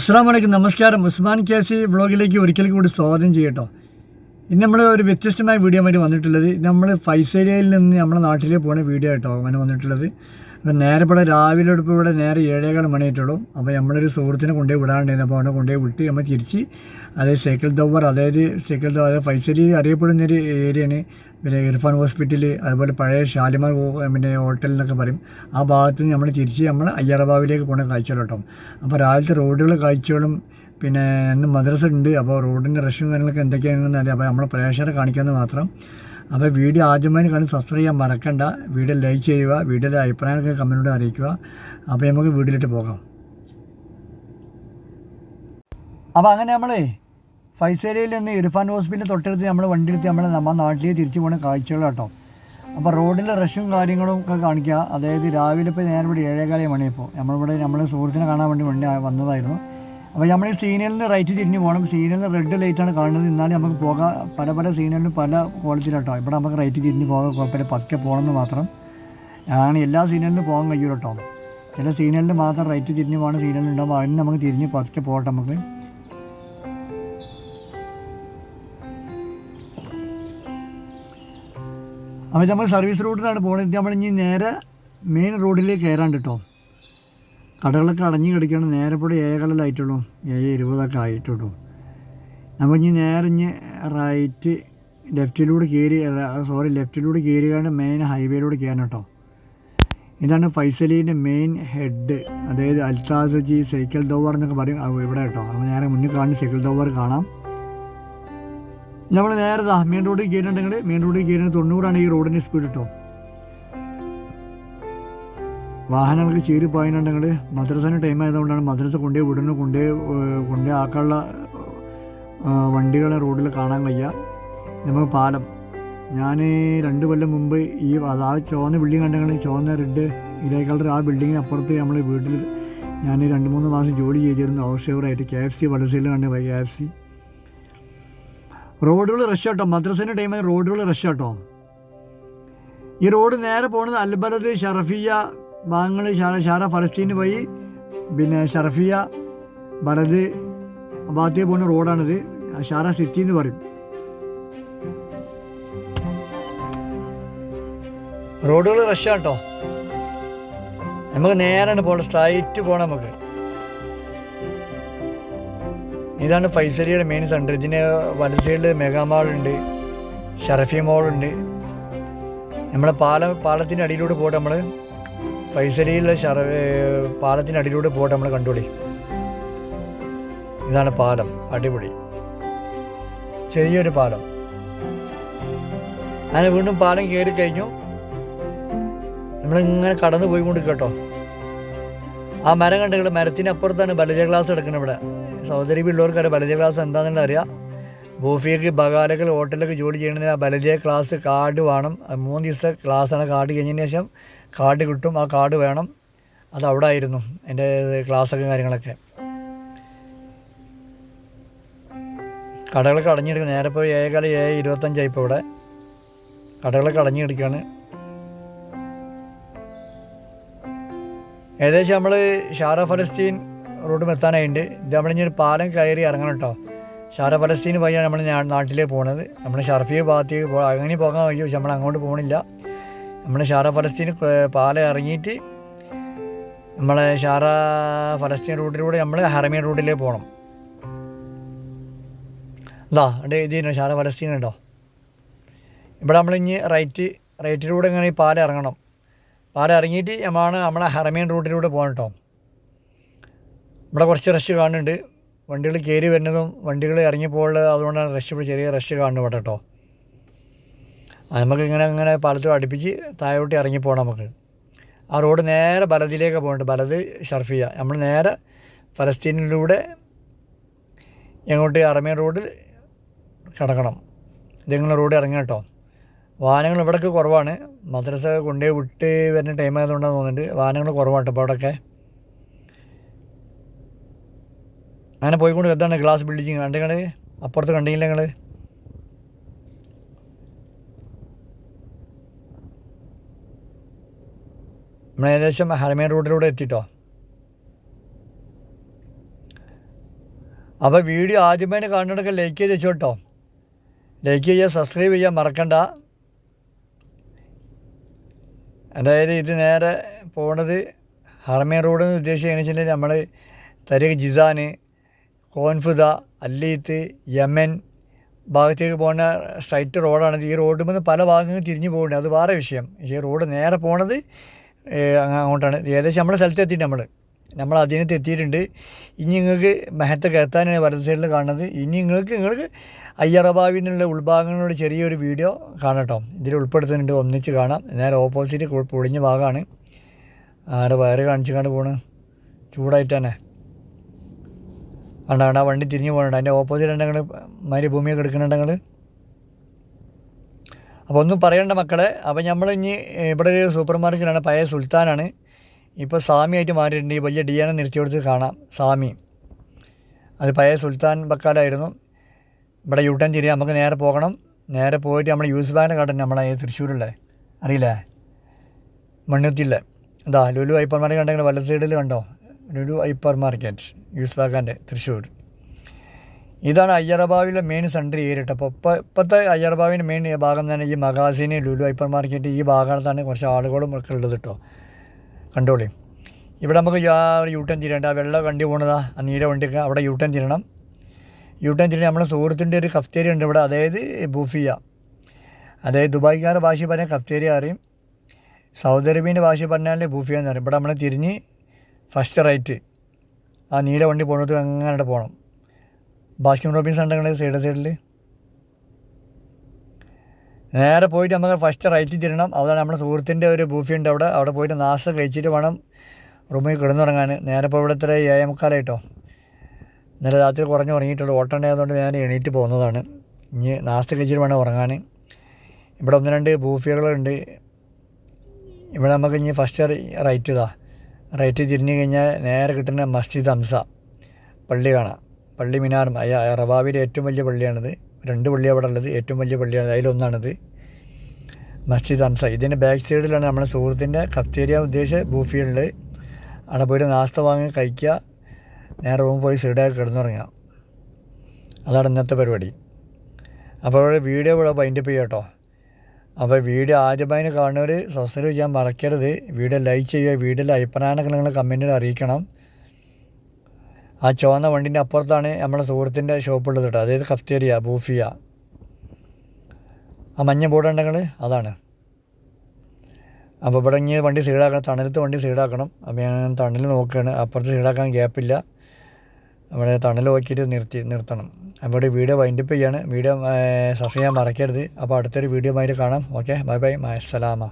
അസ്സാം വലൈക്കും നമസ്കാരം. ഉസ്മാൻ കേസി വ്ളോഗിലേക്ക് ഒരിക്കൽ കൂടി സ്വാഗതം ചെയ്യട്ടോ. ഇന്ന് നമ്മൾ ഒരു വ്യത്യസ്തമായ വീഡിയോ ആയിട്ട് വന്നിട്ടുള്ളത്. നമ്മൾ ഫൈസേരിയയിൽ നിന്ന് നമ്മുടെ നാട്ടിലേക്ക് പോകുന്ന വീഡിയോ ആയിട്ടോ അങ്ങനെ വന്നിട്ടുള്ളത്. അപ്പോൾ നേരെ ഇവിടെ രാവിലെ ഇപ്പോൾ ഇവിടെ നേരെ ഏഴേകാൽ മണിയായിട്ടുള്ളൂ. അപ്പോൾ നമ്മളൊരു സുഹൃത്തിനെ കൊണ്ടുപോയി വിടാണ്ടായിരുന്നു അപ്പോൾ അവനെ കൊണ്ടുപോയി വിട്ട് നമ്മൾ തിരിച്ച് അതായത് സൈക്കിൾ ദവർ അതായത് സൈക്കിൾ ദവർ അതായത് പൈസരി അറിയപ്പെടുന്നൊരു ഏരിയയാണ്. പിന്നെ ഇർഫാൻ ഹോസ്പിറ്റൽ അതുപോലെ പഴയ ഷാലിമാർ പിന്നെ ഹോട്ടൽ എന്നൊക്കെ പറയും. ആ ഭാഗത്ത് നിന്ന് നമ്മൾ തിരിച്ച് നമ്മൾ അയ്യറബാവിലേക്ക് പോകുന്ന കേട്ടോ. അപ്പോൾ രാവിലത്തെ റോഡുകൾ കാഴ്ചകളും പിന്നെ മദ്രസ ഉണ്ട്. അപ്പോൾ റോഡിന്റെ റഷും കാര്യങ്ങളൊക്കെ എന്തൊക്കെയാണെന്ന് അറിയാം. അപ്പോൾ നമ്മളെ പ്രേക്ഷകരെ കാണിക്കാമെന്ന് മാത്രം. അപ്പോൾ വീഡിയോ ആദ്യമായി കണ്ട് സബ്സ്ക്രൈബ് ചെയ്യാൻ മറക്കണ്ട. വീഡിയോ ലൈക്ക് ചെയ്യുക വീഡിയോയിലെ അഭിപ്രായമൊക്കെ കമന്റിലൂടെ അറിയിക്കുക. അപ്പോൾ നമുക്ക് വീഡിയോയിലിട്ട് പോകാം. അപ്പോൾ അങ്ങനെ നമ്മളേ ഫൈസലയിൽ നിന്ന് ഇർഫാൻ ഹോസ്പിറ്റലിൽ തൊട്ടടുത്ത് നമ്മൾ വണ്ടി എടുത്ത് നമ്മൾ നമ്മുടെ നാട്ടിലേക്ക് തിരിച്ചു പോകുന്ന കാഴ്ചകൾ കേട്ടോ അപ്പോൾ റോഡിലെ റഷും കാര്യങ്ങളും ഒക്കെ കാണിക്കുക. അതായത് രാവിലെ ഇപ്പോൾ ഞാനിവിടെ ഏഴേകാല മണിയപ്പോൾ നമ്മളിവിടെ നമ്മൾ സുഹൃത്തിനെ കാണാൻ വേണ്ടി വണ്ടി വന്നതായിരുന്നു. അപ്പോൾ നമ്മൾ ഈ സീനിയലിന് റൈറ്റ് തിരിഞ്ഞ് പോകണം സീനിയലിന് റെഡ് ലൈറ്റാണ് കാണുന്നത്. എന്നാലും നമുക്ക് പോകാം പല പല സീനിയലിനും പല ക്വാളിറ്റിയിലാട്ടോ ഇവിടെ നമുക്ക് റൈറ്റ് തിരിഞ്ഞ് പോകാൻ കുഴപ്പമില്ല. പതുക്കെ പോകണമെന്ന് മാത്രം. ആണ് എല്ലാ സീനിയലിനും പോകാൻ കഴിയൂല കേട്ടോ ചില സീനിയലിന് മാത്രം റൈറ്റ് തിരിഞ്ഞ് പോകുന്ന സീനിയൽ ഉണ്ടാകുമ്പോൾ അതിന് നമുക്ക് തിരിഞ്ഞ് പതുക്കെ പോകട്ടെ നമുക്ക്. അപ്പോൾ നമ്മൾ സർവീസ് റൂട്ടിലാണ് പോകുന്നത് നമ്മൾ ഇനി നേരെ മെയിൻ റോഡിലേക്ക് കയറാണ്ട് കേട്ടോ കടകളൊക്കെ അടഞ്ഞു കിടക്കുകയാണ്. നേരെ ഇവിടെ ഏഴകളിലായിട്ടുള്ളൂ ഏഴ് ഇരുപതൊക്കെ ആയിട്ടുള്ളൂ. നമ്മൾ ഇനി നേരെ ഇനി റൈറ്റ് ലെഫ്റ്റിലൂടെ കയറി സോറി ലെഫ്റ്റിലൂടെ കയറിയാണ് മെയിൻ ഹൈവേയിലൂടെ കയറണം കേട്ടോ. ഇതാണ് ഫൈസലീന്റെ മെയിൻ ഹെഡ് അതായത് അൽത്താസജി സൈക്കിൾ ദോവർ എന്നൊക്കെ പറയും. ഇവിടെ കേട്ടോ. നമ്മൾ നേരെ മുന്നിൽ കാണുന്ന സൈക്കിൾ ദോവർ കാണാം. നമ്മൾ നേരെ മെയിൻ റോഡിൽ കയറിയിട്ടുണ്ടെങ്കിൽ മെയിൻ റോഡിൽ കയറിയിട്ട് തൊണ്ണൂറാണ് ഈ റോഡിന്റെ സ്പീഡ് കേട്ടോ. വാഹനങ്ങൾക്ക് ചീരി പോയിട്ടുണ്ടെങ്കിൽ മദ്രസന് ടൈം ആയതുകൊണ്ടാണ് മദ്രസ കൊണ്ടുപോയി വിടുന്നു കൊണ്ടുപോയി കൊണ്ടുപോയി ആക്കാനുള്ള വണ്ടികളെ റോഡിൽ കാണാൻ കഴിയുക നമുക്ക് പാലം. ഞാൻ രണ്ട് കൊല്ലം മുമ്പ് ഈ ആ ചുവന്ന ബിൽഡിംഗ് കണ്ടെങ്കിൽ ചുവന്ന റെഡ് ഇരേ കളർ ആ ബിൽഡിങ്ങിന് അപ്പുറത്ത് നമ്മൾ വീട്ടിൽ ഞാൻ രണ്ട് മൂന്ന് മാസം ജോലി ചെയ്തിരുന്നു. ഹൗസ് ഡ്രൈവറായിട്ട് കെ എഫ് സി വലസയിൽ കണ്ട് കെ എഫ് സി റോഡുകൾ റഷ് ആട്ടോ. മദ്രസേന്റെ ടൈമിൽ റോഡുകൾ റഷ് ആട്ടോ. ഈ റോഡ് നേരെ പോകുന്നത് അൽബലദ് ഷറഫിയ ഭാഗങ്ങൾ ഷാര ഷാര ഫലസ്തീന് പോയി. പിന്നെ ഷറഫിയ ഭരത് ഭാഗത്തേക്ക് പോകുന്ന റോഡാണിത്. ഷാര സിറ്റി എന്ന് പറയും. റോഡുകൾ റഷ്യാണ് കേട്ടോ നമുക്ക് നേരാണ് പോകണം സ്ട്രൈറ്റ് പോകണം നമുക്ക്. ഇതാണ് ഫൈസലിയുടെ മെയിൻ സെന്റർ ഇതിന് വലത് സൈഡിൽ മെഗാ മാളുണ്ട് ഷറഫി മോളുണ്ട് നമ്മളെ പാലം പാലത്തിന്റെ അടിയിലൂടെ പോയിട്ട് നമ്മൾ ഫൈസലിയിലെ ശറ പാലത്തിനടിയിലൂടെ പോയിട്ട് നമ്മൾ കണ്ടുപിടി. ഇതാണ് പാലം അടിപൊളി. ചെറിയൊരു പാലം. അങ്ങനെ വീണ്ടും പാലം കയറി കഴിഞ്ഞു. നമ്മളിങ്ങനെ കടന്നു പോയിക്കൊണ്ട് കേട്ടോ ആ മരം കണ്ടുകൾ മരത്തിന് അപ്പുറത്താണ് ബലജ ക്ലാസ് എടുക്കുന്നത് ഇവിടെ. സൗദരി പിള്ളേർക്കറിയാം ബലജ ക്ലാസ് എന്താണെന്നുള്ള അറിയാം. ബോഫിയൊക്കെ ബഗാലകൾ ഹോട്ടലൊക്കെ ജോലി ചെയ്യണമെങ്കിൽ ആ ബലജ ക്ലാസ് കാർഡ് വേണം. മൂന്ന് ദിവസത്തെ ക്ലാസ്സാണ് കാർഡ് കഴിഞ്ഞതിന് ശേഷം കാർഡ് കിട്ടും ആ കാർഡ് വേണം. അത് അവിടെ ആയിരുന്നു എന്റെ ക്ലാസ്സൊക്കെ കാര്യങ്ങളൊക്കെ. കടകളൊക്കെ അടഞ്ഞെടുക്കും നേരെ ഇപ്പോൾ ഏകാല ഏഴ് ഇരുപത്തഞ്ചായി ഇപ്പോൾ ഇവിടെ. കടകളൊക്കെ അടഞ്ഞെടുക്കുകയാണ് ഏകദേശം നമ്മൾ ഷാറ ഫലസ്തീൻ റോഡ് എത്താനായിട്ടുണ്ട് ഇത് നമ്മളിനി ഒരു പാലം കയറി ഇറങ്ങണം കേട്ടോ ഷാറ ഫലസ്തീൻ വഴിയാണ് നമ്മൾ നാട്ടിലേക്ക് പോകുന്നത് നമ്മൾ ഷർഫിയ ഭാഗത്തേക്ക് പോ അങ്ങനെ പോകാൻ വയ്യ പക്ഷെ നമ്മൾ അങ്ങോട്ട് പോകണില്ല നമ്മൾ ഷാറ ഫലസ്തീൻ പാല ഇറങ്ങിയിട്ട് നമ്മളെ ഷാറ ഫലസ്തീൻ റൂട്ടിലൂടെ നമ്മൾ ഹറമിയ റൂട്ടിലേ പോകണം ഇതാ അവിടെ തന്നെ ഷാറ ഫലസ്തീൻ ഉണ്ടോ? ഇവിടെ ഇനി റൈറ്റ് റൈറ്റിലൂടെ ഇങ്ങനെ ഈ പാല ഇറങ്ങണം. പാല ഇറങ്ങിയിട്ട് നമ്മളാണ് നമ്മളെ ഹറമിയൻ റൂട്ടിലൂടെ പോകണം കേട്ടോ ഇവിടെ കുറച്ച് റഷ് കാണുന്നുണ്ട്. വണ്ടികൾ കയറി വരുന്നതും വണ്ടികൾ ഇറങ്ങിപ്പോൾ അതുകൊണ്ടാണ് റഷ് ചെറിയ റഷ് കാണുന്നത് കേട്ടോ അത് നമുക്ക് ഇങ്ങനെ ഇങ്ങനെ പാലത്തോട് അടുപ്പിച്ച് താഴോട്ട് ഇറങ്ങി പോകണം നമുക്ക്. ആ റോഡ് നേരെ ബലദിലേക്ക് പോകുന്നുണ്ട് ബലത് ഷർഫിയ. നമ്മൾ നേരെ ഫലസ്തീനിലൂടെ എങ്ങോട്ട് അറമേ റോഡിൽ കിടക്കണം ഇതിങ്ങനെ റോഡ് ഇറങ്ങണം കേട്ടോ. വാഹനങ്ങൾ ഇവിടെയൊക്കെ കുറവാണ്. മദ്രസ കൊണ്ടേ വിട്ട് വരുന്ന ടൈം ആയതുകൊണ്ടാണ് തോന്നുന്നുണ്ട് വാഹനങ്ങൾ കുറവാണ് ഇപ്പോൾ അവിടെയൊക്കെ അങ്ങനെ പോയിക്കൊണ്ട് എന്താണ് ഗ്ലാസ് ബിൽഡിങ് കണ്ട് നിങ്ങൾ അപ്പുറത്ത് കണ്ടില്ല നിങ്ങൾ നമ്മൾ ഏകദേശം ഹരമേൻ റോഡിലൂടെ എത്തിട്ടോ? അപ്പോൾ വീഡിയോ ആദ്യമേ കാണുന്നതൊക്കെ ലൈക്ക് ചെയ്ത് വെച്ചോട്ടോ ലൈക്ക് ചെയ്യുക സബ്സ്ക്രൈബ് ചെയ്യാൻ മറക്കണ്ട. അതായത് ഇത് നേരെ പോണത് ഹർമേൻ റോഡ് എന്ന് ഉദ്ദേശിച്ചു വെച്ചിട്ടുണ്ടെങ്കിൽ നമ്മൾ തരീഖ് ജിസാന് കോൻഫുദ അല്ലീത്ത് യമൻ ഭാഗത്തേക്ക് പോകുന്ന സ്ട്രൈറ്റ് റോഡാണ് ഈ റോഡിൽ നിന്ന് പല ഭാഗങ്ങളും തിരിഞ്ഞു പോകുന്നത് അത് വേറെ വിഷയം. ഈ റോഡ് നേരെ പോണത് അങ്ങോട്ടാണ്. ഏകദേശം നമ്മുടെ സ്ഥലത്ത് എത്തിയിട്ട് നമ്മൾ നമ്മൾ അതിനകത്ത് എത്തിയിട്ടുണ്ട്. ഇനി നിങ്ങൾക്ക് മെഹത്ത് എത്താനാണ് വലത് സൈഡിൽ കാണുന്നത്. ഇനി നിങ്ങൾക്ക് നിങ്ങൾക്ക് അയ്യറബാവിൽ നിന്നുള്ള ഉൾഭാഗങ്ങളുടെ ചെറിയൊരു വീഡിയോ കാണട്ടോ ഇതിൽ ഉൾപ്പെടുത്തുന്നുണ്ട്. ഒന്നിച്ച് കാണാം. നേരെ ഓപ്പോസിറ്റ് പൊളിഞ്ഞ ഭാഗമാണ്. ആരെ വയറ് കാണിച്ചു കണ്ട് പോണ് ചൂടായിട്ട് തന്നെ വണ്ടി തിരിഞ്ഞു പോകുന്നുണ്ട് അതിന്റെ ഓപ്പോസിറ്റ് ഉണ്ടെങ്കിൽ മരുഭൂമിയൊക്കെ എടുക്കുന്നുണ്ടെങ്കിൽ അപ്പോൾ ഒന്നും പറയണ്ട മക്കളെ. അപ്പോൾ നമ്മൾ ഇനി ഇവിടെ ഒരു സൂപ്പർ മാർക്കറ്റാണ് പഴയ സുൽത്താനാണ്. ഇപ്പോൾ സാമിയായിട്ട് മാറിയിട്ടുണ്ട്. ഈ വലിയ ഡിയാനെ നിർത്തി കൊടുത്ത് കാണാം. സാമി അത് പഴയ സുൽത്താൻ ബക്കാലായിരുന്നു. ഇവിടെ യൂട്ടേൺ ടേൺ നമുക്ക് നേരെ പോകണം. നേരെ പോയിട്ട് നമ്മുടെ യൂസ് ബാങ്കിന്റെ കാട്ടൻ നമ്മളെ ഈ തൃശ്ശൂരുള്ളേ അറിയില്ലേ? മണ്ണുത്തില്ല എന്താ ലുലു ഹൈപ്പർ മാർക്കറ്റ് കണ്ടെങ്കിൽ വലത് സൈഡിൽ കണ്ടോ? ലുലു ഹൈപ്പർ മാർക്കറ്റ് യൂസ് ബാങ്കിന്റെ തൃശ്ശൂർ. ഇതാണ് അയ്യറബാവിലെ മെയിൻ സെന്റർ ഏരിയ അപ്പോൾ ഇപ്പോൾ ഇപ്പോഴത്തെ അയ്യറബാവിന്റെ മെയിൻ ഭാഗം തന്നെ ഈ മഗാസിന് ലുലു ഹൈപ്പർ മാർക്കറ്റ് ഈ ഭാഗത്താണ് കുറച്ച് ആളുകളും ഒക്കെ ഉള്ളത് കേട്ടോ കണ്ടോളി. ഇവിടെ നമുക്ക് യൂ ടേൺ തിരിയണ്ട. വെള്ള വണ്ടി പോണതാ. ആ നീല വണ്ടി അവിടെ യൂ ടേൺ തിരണം. യൂ ടേൺ തിരിഞ്ഞ് നമ്മുടെ സുഹൃത്തിന്റെ ഒരു കഫ്തേരിയ ഉണ്ട് ഇവിടെ. അതായത് ബൂഫിയ. അതായത് ദുബായിക്കാരുടെ ഭാഷ പറഞ്ഞാൽ കഫ്തേരിയ അറിയും സൗദി അറേബ്യന്റെ ഭാഷ പറഞ്ഞാൽ ബൂഫിയ എന്ന് പറയും. ഇവിടെ നമ്മൾ തിരിഞ്ഞ് ഫസ്റ്റ് റൈറ്റ് ആ നീല വണ്ടി പോകുന്നത് അങ്ങനെ പോകണം ബാസ്കിൻ റോബിൻസ് ഉണ്ടെങ്കിൽ സൈഡ് സൈഡിൽ? നേരെ പോയിട്ട് നമുക്ക് ഫസ്റ്റ് റൈറ്റ് തിരണം അതാണ് നമ്മുടെ സുഹൃത്തിന്റെ ഒരു ബൂഫി ഉണ്ട് അവിടെ. അവിടെ പോയിട്ട് നാസ കഴിച്ചിട്ട് വേണം റൂമിൽ കിടന്നുറങ്ങാൻ. നേരെ ഇപ്പോൾ ഇവിടെ ഇത്ര ഏഴേ മുക്കാലായിട്ടോ ഇന്നലെ രാത്രി കുറഞ്ഞ് ഉറങ്ങിയിട്ടുള്ളൂ ഓട്ടം ഉണ്ടായതുകൊണ്ട് ഞാൻ എണീറ്റ് പോകുന്നതാണ്. ഇനി നാസ കഴിച്ചിട്ട് വേണം ഉറങ്ങാൻ. ഇവിടെ ഒന്ന് രണ്ട് ബൂഫികളുണ്ട്. ഇവിടെ നമുക്ക് ഇനി ഫസ്റ്റ് റൈറ്റ് ഇതാ. റൈറ്റ് തിരിഞ്ഞ് കഴിഞ്ഞാൽ നേരെ കിട്ടുന്ന മസ്ജിദ് ഹംസ പള്ളി കാണാം. പള്ളി മിനാർ റബാബിന്റെ ഏറ്റവും വലിയ പള്ളിയാണിത്. രണ്ട് പള്ളി അവിടെ ഉള്ളത്. ഏറ്റവും വലിയ പള്ളിയാണ് അതിലൊന്നാണിത് മസ്ജിദ് അൻസ. ഇതിന്റെ ബാക്ക് സൈഡിലാണ് നമ്മുടെ സുഹൃത്തിന്റെ കഫ്തേരിയ ഉദ്ദേശിച്ച ബൂഫിയുള്ളത് അവിടെ പോയിട്ട് നാസ്ത വാങ്ങി കഴിക്കുക. നേരെ റൂമിൽ പോയി സൈഡായി കിടന്നുറങ്ങുക. അതാണ് ഇന്നത്തെ പരിപാടി. അപ്പോൾ വീഡിയോ ഇവിടെ വൈൻഡപ്പ് ചെയ്യാം കേട്ടോ. അപ്പോൾ വീഡിയോ ആദ്യമായി കാണുന്നവർ സബ്സ്ക്രൈബ് ചെയ്യാൻ മറക്കരുത്. വീഡിയോ ലൈക്ക് ചെയ്യുക വീഡിയോയിൽ അഭിപ്രായങ്ങളൊക്കെ നിങ്ങൾ കമന്റിൽ അറിയിക്കണം. ആ ചുവന്ന വണ്ടിന്റെ അപ്പുറത്താണ് നമ്മുടെ സുഹൃത്തിന്റെ ഷോപ്പുള്ളത് കേട്ടോ. അതായത് കഫ്തേരിയ ബൂഫിയ. ആ മഞ്ഞ ബോർഡുണ്ടെങ്കിൽ അതാണ്. അപ്പോൾ ഇവിടെ ഇങ്ങനെ വണ്ടി സൈഡാക്കണം. തണലത്ത് വണ്ടി സൈഡാക്കണം. അപ്പോൾ ഞാൻ തണൽ നോക്കുകയാണ്. അപ്പുറത്ത് സൈഡാക്കാൻ ഗ്യാപ്പില്ല. അവിടെ തണൽ നോക്കിയിട്ട് നിർത്തി നിർത്തണം. അപ്പോൾ ഇവിടെ വീഡിയോ വൈൻഡപ്പ് ചെയ്യാണ്. വീഡിയോ സബ്സ്ക്രൈബ് ചെയ്യാൻ മറക്കരുത്. അപ്പോൾ അടുത്തൊരു വീഡിയോ ആയിട്ട് കാണാം. ഓക്കെ? Bye bye. അസ്സലാമ